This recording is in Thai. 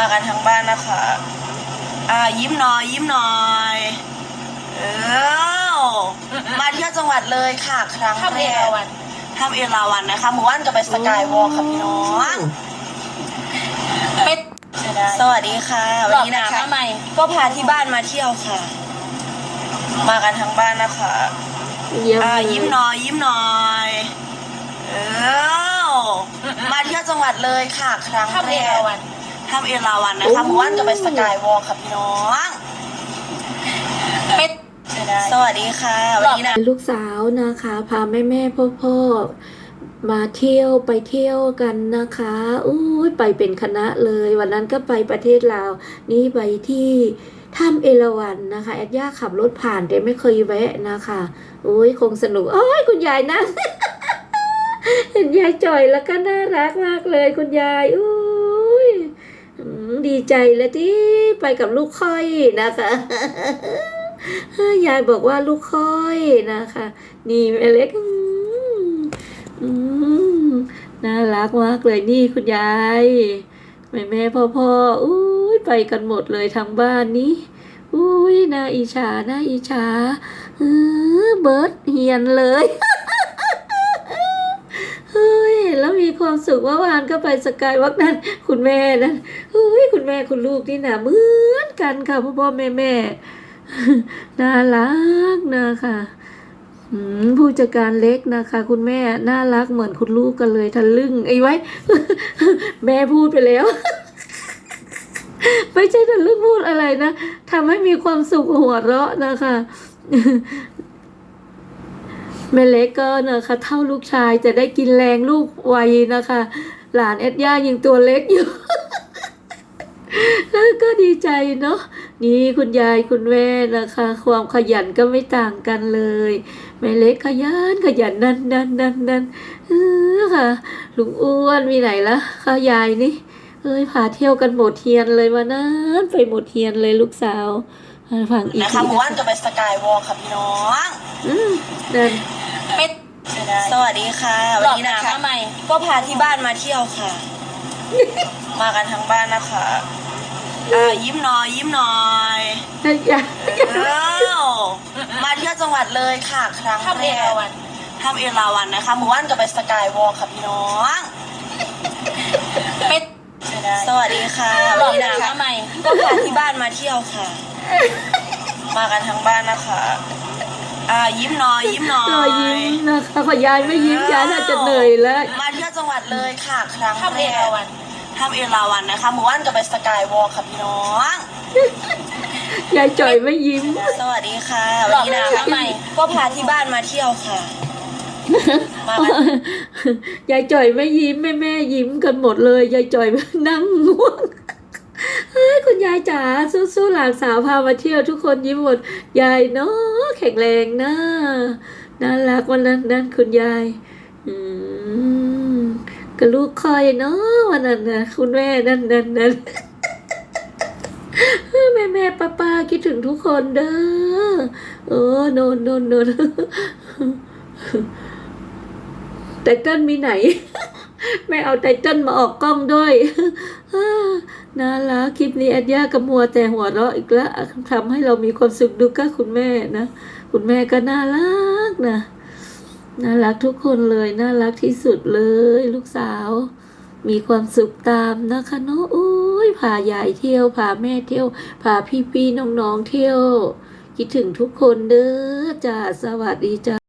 มากันทั้งบ้านนะคะ อ่ายิ้มหน่อยยิ้มหน่อยเออมาเที่ยวจังหวัดเลยค่ะ ครั้งถ้ำแรเอกราวัณถ้ำเอราวันนะคะหมู่บ้านก็ไปสกายวอล์กค่ะพี่น้องเป็ดสวัสดีค่ะ วันนี้นะคะทำไมก็พาที่บ้านมาเที่ยวค่ะ มากันทั้งบ้านนะคะเยี่ยมอ่าเลยยิ้มหน่อยยิ้มหน่อยเออมาเที่ยวจังหวัดเลยค่ะ ครั้งถ้ำแรเอก ราวัณถ้ำเอราวันนะคะหมู่บ้านก็ไปสกายวอล์กค่ะพี่น้องเป็ดสวัสดีค่ะวันนี้นะลูกสาวนะคะ พาแม่แม่พ่อพ่อๆมาเที่ยวไปเที่ยวกันนะคะอุ้ยไปเป็นคณะเลย วันนั้นก็ไปประเทศลาวนี่ไปที่ถ้ำเอราวัณนะคะแอดย่าขับรถผ่านแต่ไม่เคยแวะนะคะอุ้ยคงสนุกโอ้ยคุณยายนั่งเห็นยายจ่อยแล้วก็น่ารักมากเลยคุณยายอุ้ยอืม ดีใจแล้วที่ไปกับลูกค่อยนะคะยายบอกว่าลูกค่อยนะคะ นี่แม่เล็กน่ารักมากเลยนี่คุณยายแม่แม่พ่อพ่ออุ้ยไปกันหมดเลยทั้งบ้านนี้อุ้ยน่าอิจฉาน่าอิจฉาเออเบิร์ดเฮียนเลย ความสุขเมื่อวานก็ไปสกายวักนั้น คุณแม่นั้นเฮ้ยคุณแม่คุณลูกนี่นะเหมือนกันค่ะพ่อพ่อแม่แม่น่ารักนะคะผู้จัดการเล็กนะคะ คุณแม่น่ารักเหมือนคุณลูกกันเลยทะลึ่งไอ้ไว้ แม่พูดไปแล้วไม่ใช่ทะลึ่งพูดอะไรนะทำให้มีความสุขหัวเราะนะคะ แม่เล็กก็นะคะเท่าลูกชายจะได้กินแรงลูกวัยนะคะ หลานเอ็ดย่ายังตัวเล็กอยู่แล้วก็ดีใจเนาะนี่คุณยายคุณแม่นะคะ ความขยันก็ไม่ต่างกันเลยแม่เล็กขยันขยันนั่นนั่นนั่นนั่นเออค่ะลุงอ้วนมีไหนละข้ายายนี่เอ้ยพาเที่ยวกันหมดเทียนเลยวันนั้นไปหมดเทียนเลยลูกสาวฟังอีกนะคะหมู่บ้านก็ไปสกายวอล์กค่ะพี่น้องอืมนั่น เป็ดสวัสดีค่ะวันนี้นะคะทำไมก็พาที่บ้านมาเที่ยวค่ะ มากันทั้งบ้านนะคะอ่ายิ้มหน่อยยิ้มหน่อยนั่นยายเออมาเที่ยวจังหวัดเลยค่ะ ครั้งถ้ำแรเอกราวัณถ้ำเอราวันนะคะหมู่บ้านก็ไปสกายวอล์กค่ะพี่น้อง เป็ดสวัสดีค่ะวันนี้นะคะทำไมก็พาที่บ้านมาเที่ยวค่ะ มากันทั้งบ้านนะคะ อ่ายิ้มหน่อยยิ้มหน่อยรอยยิ้มนะคะขอยายไม่ยิ้มยายน่าจะเหนื่อยแล้วมาเที่ยวจังหวัดเลยค่ะ ครั้งถ้ำแรเอกราวัณถ้ำเอราวันนะคะหมู่บ้านก็ไปสกายวอล์กค่ะพี่น้อง ยายจ่อยไม่ยิ้ม สวัสดีค่ะวันนี้นะคะทำไมก็พาที่บ้านมาเที่ยวค่ะ มากันยายจ่อยไม่ยิ้มแม่แม่ยิ้มกันหมดเลย ยายจ่อยนั่งง่วงเฮ้ย คุณยายจ๋าสู้ๆหลานสาวพามาเที่ยวทุกคนยิ้มหมดยายเนาะแข็งแรงนะน่ารักวันนั้นนั่นคุณยาย อืมกับลูกคอยเนาะวันนั้นนะคุณแม่นั่นนั่นนั่นแม่แม่ป้าป้าคิดถึงทุกคนเด้อโอ้โนนโนนโนนไตเติ้ลมีไหน ไม่เอาไตเติ้ลมาออกกล้องด้วย น่ารักคลิปนี้แอัญญากับมัวแต่หัวเราะอีกแล้วทำให้เรามีความสุขดูก็คุณแม่นะ คุณแม่ก็น่ารักนะ น่ารักทุกคนเลย น่ารักที่สุดเลย ลูกสาว มีความสุขตามนะคะเนาะอุ้ยพายายเที่ยวพาแม่เที่ยวพาพี่ๆน้องๆเที่ยว คิดถึงทุกคนเด้อจ้าสวัสดีจ้า